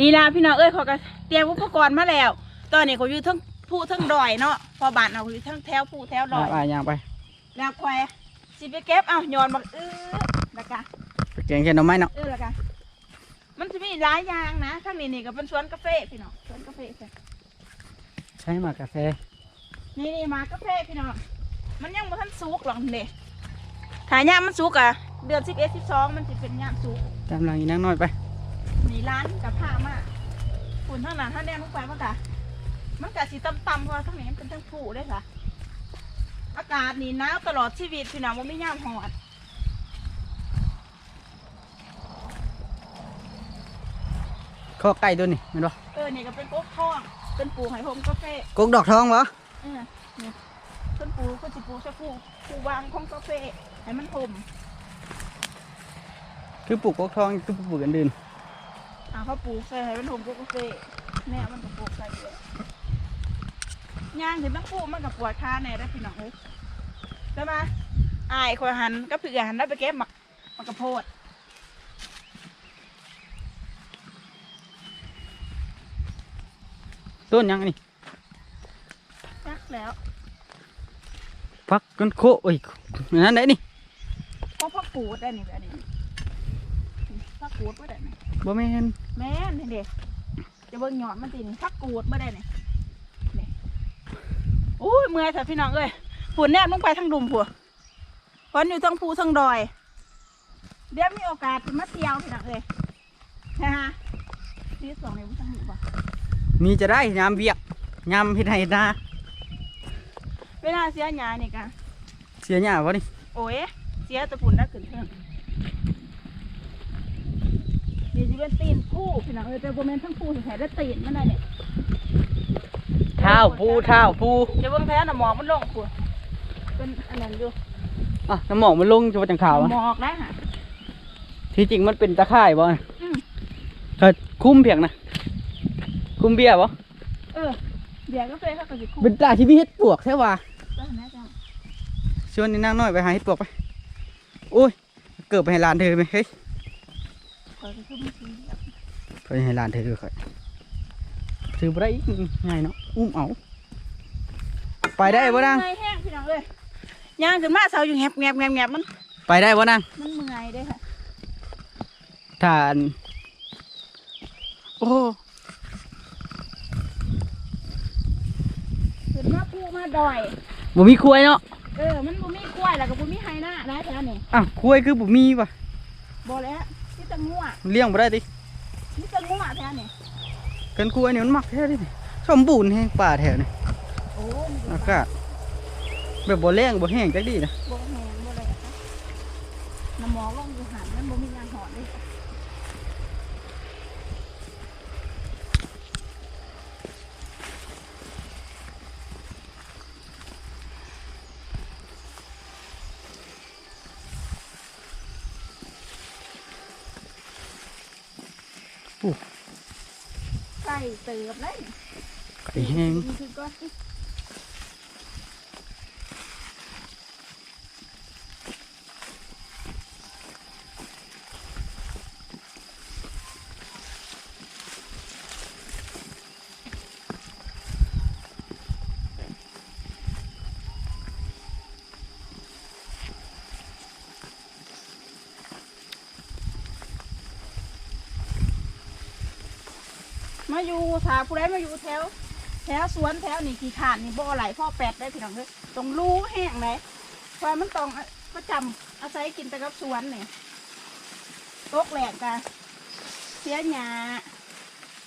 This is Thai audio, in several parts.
นี่ล่ะพี่น้องเอ้ยเขาก็เตรียมอุปกรณ์มาแล้ว ตอนนี้เขาอยู่ทั้งผู้ทั้งดอยเนาะพอบ้านเอาอยู่ทั้งแถวผู้แถวดไปอยไปย่างไปแล้วควายสิไปเก็บเอาโยนมาเออแล้วก็ไปแกงแค่หน่อไม้เนาะเออแล้วก็มันจะมีหลายอย่างนะข้างนี้นี่ก็เป็นสวนกาแฟพี่น้องสวนกาแฟใช่ใช้หมากกาแฟนี่นี่มากาแฟพี่น้องมันยังบ่ทันสุกหรอกเด้ถ้ายามมันสุกอะเดือนสิบเอ็ดสิบสองมันจะเป็นยามสุกตามหลังอีนั่งน้อยไป นี่ร้านกับผ้ามากฝุ่นทั้งนั้นถ้าแนมลงไปมันกะมันกะสีต่ำๆเพราะว่าทั้งนี้มันเป็นทั้งผู้เลยค่ะ อากาศนี่หนาวตลอดชีวิตพี่น้องว่าไม่ย่ามหอดข้อไก่ตัวนี้เห็นปะเออนี่ก็เป็นก๊กท่องเป็นปูไห่พมกาแฟกกดอกทองวะเออนี่เป็นปูก็จะปูชะปูปูวางของกาแฟให้มันพมคือปลูกกกทองคือปลูกกันดิน อ่าเขาปูใส่ให้มันพมกกาแฟแน่มันก็ปลูกใส่เลยย่างถึงมันปูมันกับปวดขาแน่ได้อพี่น้องเอ้ยได้ไหมอายคอยหันก็ผือหันแล้วไปเก็บหมักหมักกระโพดต้นยังอันนี่จักแล้วพักกันโคโอ้ยนั่นไหนนี่เพราะพักกูดได้นี่แบบนี้พั กกูดไม่ได้นี่บ่แม่นแม่นนี่เด็กจะเบิ่งหยอดมันตินพักกูดไม่ได้นี่นี่โอ้ยเมื่อยแต่พี่น้องเอ้ยฝนแนบลงไปทางดุมผัวฝนอยู่ทั้งภูทั้งดอย เดี๋ยวมีโอกาสสิมาเที่ยวพี่น้องเอ้ยนะฮะที่สองในวันทั้งหมู่บ่มีจะได้ยามเวียกยามเฮ็ดให้เฮ็ดนาเวลาเสียหยานี่กันเสียหญ้าวะนี่โอ้ยเสียแตะปุ่นได้ขึ้นเทิง นี่จะเป็นตีนผู้พี่น้องเอ้ยแต่โบแมนทั้งผู้แถได้ตีนมันได้เนี่ยเท้าปูเท้าปูเดี๋ยวเบิ่งแพ้น่ะหมอกมันลงผู้เป็นอันนั้นอยู่อะน้ำหมอกมันลงจะว่าจังขาวอะหมอกได้ฮะที่จริงมันเป็นตะข่ายบ่อืมเออคุ้มเพียงนะคุ้มเบี้ยบ่เออเดี๋ยวก็เฟยเขาก็สิคู่เป็นตาที่มีเฮ็ดปวกใช่ป่ะเออนะจ๊ะชวนนี่นั่งน้อยไปหาเฮ็ดปวกไปโอ้ยเกิดไปให้หลานเธอไหมเฮ้ย เขาจะขึ้นมาซื้อเดี๋ยวไปให้หลานเธอค่อยถือบ่ได้อีกง่ายเนาะอุ้มเอาไปได้บ่นางเมื่อยแห้งพี่น้องเอ้ยย่างขึ้นมาเสาอยู่แงบแงบแงบแงบมัน ไปได้บ่นางมันเมื่อยเด้อค่ะทานโอ้ขึ้นมาปูมาดอยบ่มีคุยเนาะเออมันบ่มีกล้วยแล้วก็บ่มีไฮหน้าได้แท้นี่อ้าวคุยคือบ่มีว่ะบ่แล้วนี่ ตะงัวเลี้ยงบ่ได้ตินี่ตะงัวแท้นี่กันคุยนี่มันมักแท้ดิสมบูรณ์แห่งป่าแถวนี่โอ้ยมันอากาศแบบบ่แรงบ่แห้งจักดีนะบ่แห้งบ่อะไรอะคะน้ำหมอกลงอยู่หันมันบ่มีงานหอดเลย ไก่เติบเลยไก่แห้งนี่คือก็ มาอยู่ถาผู้ใดมาอยู่แถว แถวสวนแถวนี่ขี่ขานนี่บ่อไหลพ่อแปดได้พี่น้องเด้อตรงรูแห้งไหนเพราะมันต้องประจำอาศัยกินแต่กับสวนนี่ตกแหลกกะเสียหญ้า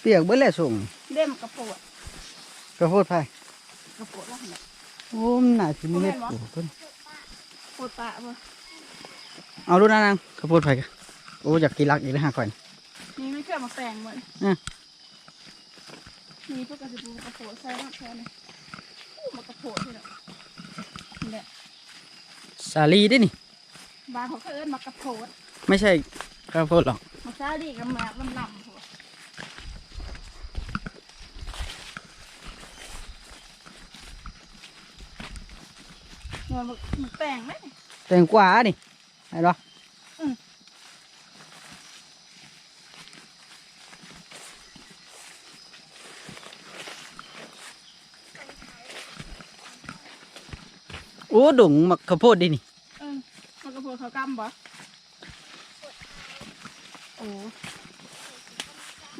เปียกเบิดแล้วส่งเล่มกระโปดกระโพดไผกระโปดแล้วเนี่ยโอ้มันน่าสิมีเม็ดปลูกต้นโปดปะบ่เอาดูนะนางกระโพดไผกะโอ้อยากกินลักอีกแล้วหาก่อนนี่ไม่เชื่อมาแปลงหมดอะ นี่พวกกระสิบูกระโปดใส่มาแค่นี้อู้มากระโปดพี่น้องนี่แหละสาลีเด้นี่บางเขาก็เอิ้นมากระโปดไม่ใช่กระโพดหรอกมาซาดีกับแมบลำลำหัวเงินมันแปลงไหมแตงกวานี่ไอ้ดอกอื อ้ดงมักข้าวโพดดินี่เออมันกระโพดเขากำบ่โอ้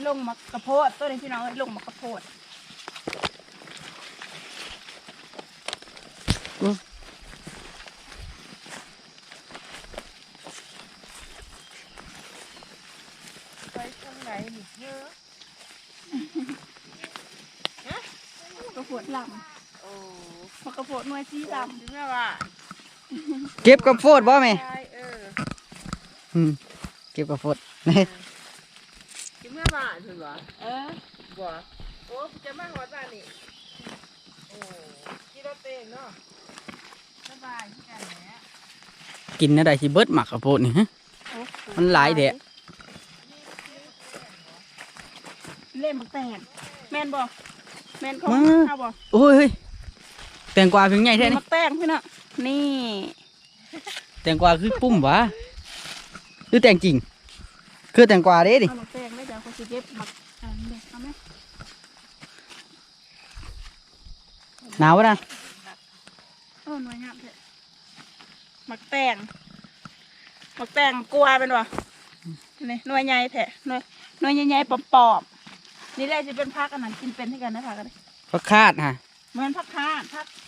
ลงมากระโพดตัวนี้พี่น้องเอ้ยลงมากระโพดไปทางไหนนี่เยอะกระโพดลโอ้ำมา กระโพดหน่วยสีดถึงแม่ว่าเก็บข้าวโพดบ่แม่ใช่เอออืมเก็บข้าวโพดถึงแม่ว่าถึงเหรอำเออบ่โอ้จะมาหัวตานี่โอ้กินรถเต้นเนาะสบายที่กันแหละกินอะไรสิเบิดหมักข้าวโพดนี่ฮะโอ้มันหลายแดะเล่นบักแตนแมนบ่แมนของมาข้าวบ่โอ้ยเฮ้ยแตงกวาเพียงใหญ่แท้เล่นนี่บักแตงพี่น่ะนี่ แตงกวาคือปุ้มหวะคือแตงจริง คือแตงกวาเด้ดิเอาบักแตงไม่เดี๋ยวเขาสิเก็บบักอันนี้เอาไหมหนาวปะนะเออหน่วยงามเถอะบักแตงบักแตงกลัวเป็นบ่นี่หน่วยใหญ่แท้หน่วยหน่วยใหญ่ๆปอมๆนี่ได้จะเป็นพักอันนั้นกินเป็นที่กันนะพักกันเลยพักคาดฮะเหมือนพักค้าพักห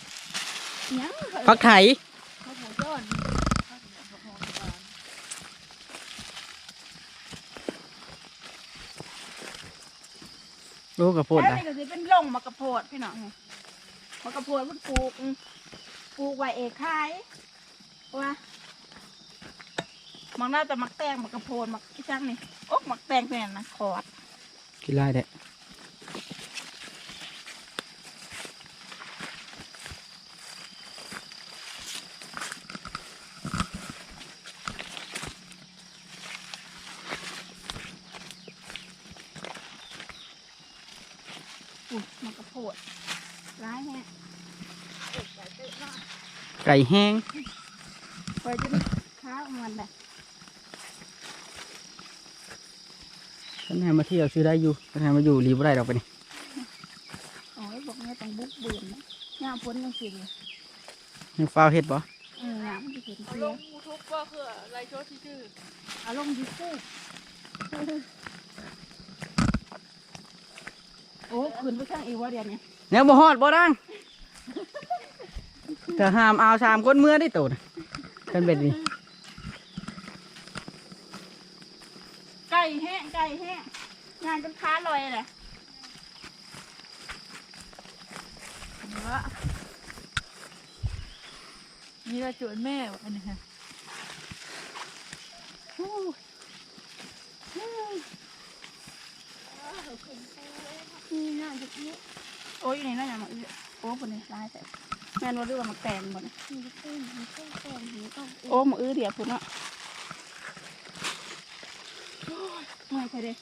ยังพักไถพักหัวย้อนรู้ข้าวโพดแล้วได้นี่ก็สิเป็นลงมะกระโพดพี่น้องมะกระโพดมันปลูกปลูกไว้เอกขายว่ามังน่าจะมักแตงมักกระโพดมักอีช่างนี่โอ๊กมักแตงเป็นนะขอดกินไรเด้ อุ้ยมักกระโพดร้ายแฮะไก่แห้งไปจนข้าวมันแบบฉันให้มาเที่ยวซื้อได้อยู่ฉันให้มาอยู่รีบได้ดอกไปนี่โอ้ยบอกเนี่ยต้องบุกเบื่อนะย่ามพ้นยังสิเลยยังฟ้าวเฮ็ดบ่เออน้ำมันจะเห็นเอาเสีลยงยูทูบก็คือไลฟ์โชว์ที่ชื่อเอาลงยูทูบโอ้ ขืนไปข้างอีกว่าเดียวนี้แนวบ่ฮอดบ่ดังแต่ห้ามเอาชามก้นเมื่อได้โตนะกันเป็นนี่ไก่แห้งไก่แห้งงานจนค้าลอยเลยเนื้อนี่ละจวนแม่อันนี้ค่ะฮู้ ฮู้นี่น่าจะนี้โอ้ยอยู่ในนั่นน่ะมาอื้อโอ้คนนี้ร้ายแต่แม่นว่าเรื่องมาแตงหมดนะโอ้มาอื้อเดี๋ยวคุณเนาะโอ้ยไม่ใช่เด้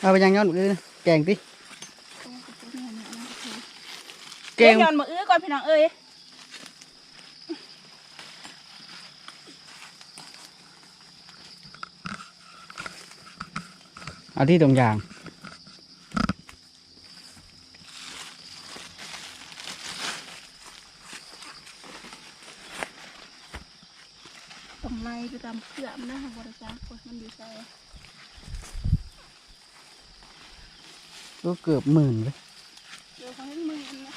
เอาไปยังย้อนอื่นแกงติแกแกงงย้อนมาอื้อก่อนพี่น้องเอ้ย เอาที่ตรงยางต้องไล่ไปตามเพื่อมนะบริจาคคนมันดีใจก็เกือบหมื่นเลย เดี๋ยวเขาให้มืออันนะ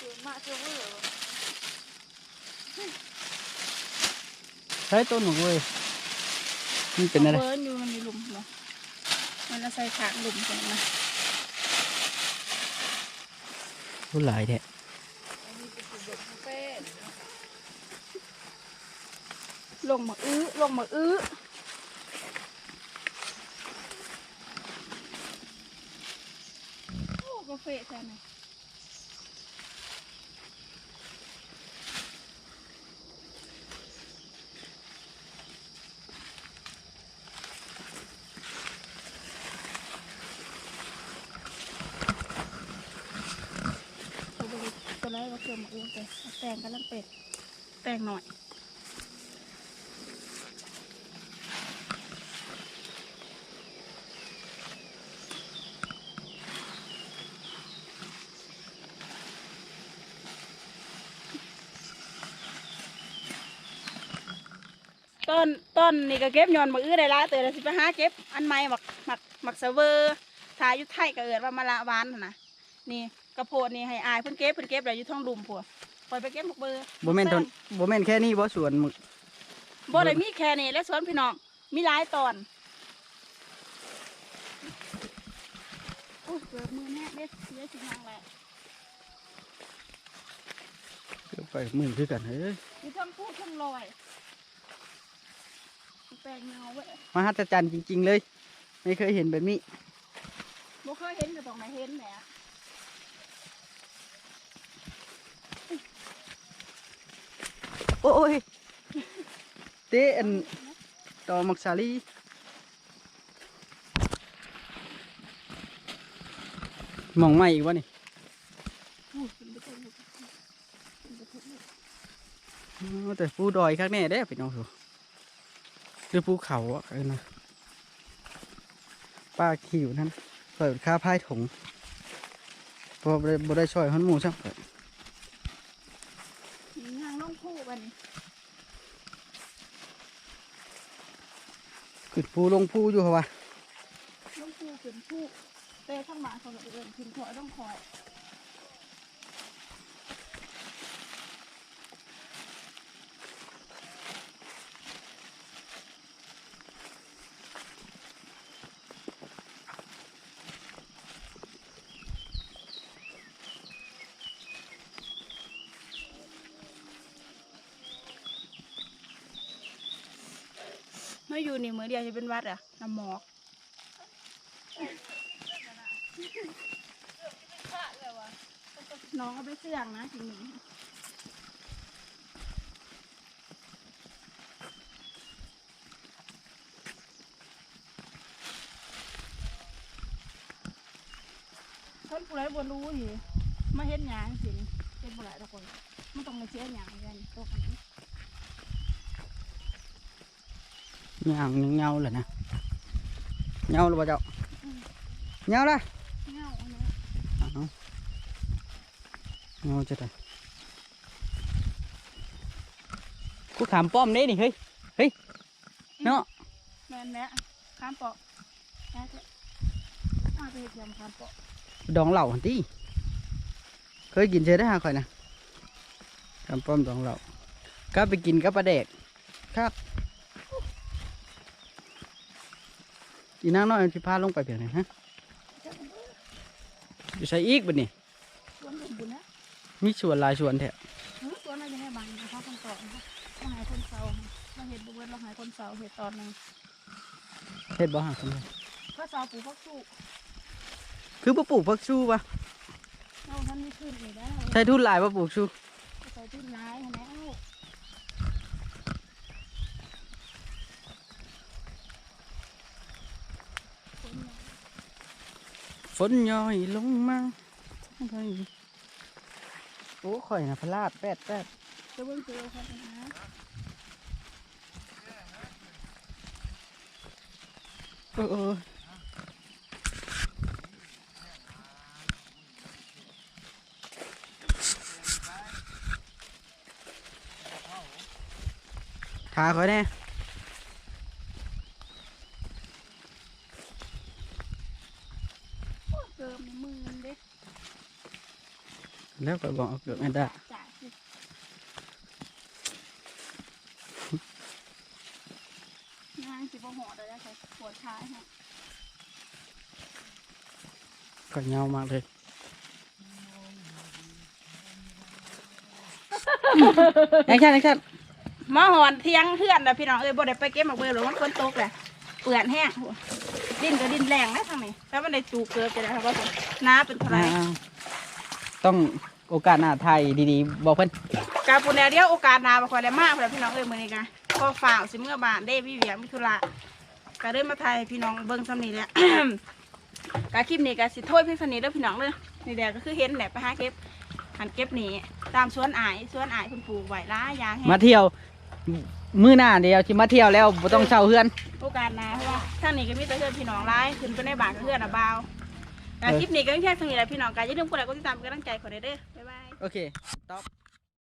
จวนมากเจ้าเว้ย ใช้ต้นหนูเว้ยนี่เป็นอะไรเบิร์นอยู่มันในหลุมเหรอมันจะใส่ขางหลุมกันนะผู้หลายแท้อันนี้เป็นสุดยอดคาเฟ่ลงมาอื้อลงมาอื้อโอ้กาแฟแท้ไหนว่าเกลือมาเอื้อเลยเอาแป้งกำลังเป็ดแป้งหน่อยต้นต้นนี่ก็เก็บย้อนมาอื้อได้ละเตือนสิไปหาเก็บอันใหม่หมักหมักหมักเซเวอร์ทายอยุไทยก็เอิดว่ามาละวันนะนี่ กระโพดนี่ให้อายเพิ่นเก็บเพิ่นเก็บได้อยู่ท้องดุมผัวปล่อยไปเก็บหมกเบอร์บ่แม่นทนบ่แม่นแค่นี้บ่สวนมึกบ่ได้มีแค่นี้และสวนพี่น้องมีหลายตอนโอ้ยเกือบมือแน่เด็ดเสียสิทางแหละเดี๋ยวไปมือคือกันเฮ้ยอยู่ทั้งพูดทั้งลอยแปลงเงาเว้ยมหัศจรรย์จริง ๆ เลย ไม่เคยเห็นแบบนี้บ่เคยเห็นก็ต้องมาเห็นแหละ โอ้ยเตอันตอมักสาลีมองไม่อีกวะนี่แต่ผู้ดอยข้างแน่เด้อพี่น้องสูหรือภูเขาอะเออนะป้าขิวนั่นเปิดค่าพายถงพอบ่ได้บ่ได้ช่วยหันหมูช่างเปิด นี่นางน้องผู้บัดนี้ ขึ้ นภูลงผู้อยู่เหรอวะ ลงผู้ขึ้นผู้เตะข้างหมาเขาก็เอินขึ้นขอยต้องขอย มื่ออยู่นี่มือเดียวจะเป็นวัดอะน้ำหมอกน้องเอาไปเสื่องนะทีนี้คนผู้ใดบ่รู้นี่มาเห็นหยางสิเห็นบ่หลายทุกคนไมันต้องมาเสียหยางกันตกนี้เงาเงาเลยนะเงาหรือเปล่าเจ้าเงาละ นี้เอาเงาจะได้กูขามป้อมนี่นี่เฮ้ยเฮ้ยเนาะแม่นแม่ข้ามเปาะแม่เจ้าเอาไปเห็ดยำข้ามเปาะดองเหล่าหันตีเคยกินเชยได้หาข่อยนะขามป้อมดองเหล่าก็ไปกินกับปลาแดกครับ อีนางน้อยมันสิพาลงไปเพียงไหนฮะอยู่ใส่อีกบัดนี้สวนสมบูรณ์นะมีสวนหลายสวนแท้หือสวนอะไรยังไงบางนะคะคนต่อนะคะเราหายคนเสาเราเห็ดบุเวนเราหายคนเสาเห็ดตอนหนึ่งเฮ็ดบ่หาคนเลยข้าเสาปลูกพักสู้คือบ่ปลูกผักชูปะเราท่านไม่ขึ้นอีกแล้วใช้ทุนหลายบ่ปลูกชู ใส่ตุ้นร้ายแล้ว ฝนย่อยลงมาโอ้ข่อยนะพลาดแปดแปดจะเบิ่งเจอครับนะเออเออขาข่ยแน่ เกิมมือเด็ก แล้วก็บอกเอาเกือบไม่ได้จ่าสินางสิบหอได้แล้วใส่ปวดท้ายฮะก็เงามากเลยแอคชั่นแอคชั่นมาหอนเที่ยงเพื่อนนะพี่น้องเอ้ยบ่ได้ไปเก็บหมากเบอร์หรอกมันฝนตกแหละเปื่อนแห้งหัวดินก็ดินแรงนะทางนี้แล้วมันได้จูเกิดจะได้ครับว่าน้าเป็นเท่าไหรอ่าต้อง โอกาสหน้าไทยดีๆบอกเพิ่นกาปูแนวเดียวโอกาสหนาบ่ค่อยได้มากเพื่อนพี่น้องเอ้ยมื้อนี้กันก็ฝ่ากสิเมื่อบานได้วิเวียงมิถุระก็เริ่มมาถ่ายให้พี่น้องเบิ่งซ้ำนี้แหละ กาคลิปนี้ก็สิโทษเพียงเท่านี้เด้อพี่น้องเด้อนี่แหละก็คือเห็นแหละไปหาเก็บหันเก็บหนีตามสวนอายสวนอายคุณปลูกไว้ร้ายยางแห้งมาเที่ยวมื้อหน้าเดียวสิมาเที่ยวแล้วบ่ต้องเช่าเฮือน โอกาสหนาเพราะว่าท่านนี้ก็มีแต่เพื่อนพี่น้องร้ายขึ้นไปในบ้านกับเพื่อนอะบาวแต่เออคลิปนี้ก็แค่ตรงนี้แหละพี่น้องกันอย่าลืมกดไลค์กดติดตามเป็นกำลังใจขอได้เด้อ Okay, stop.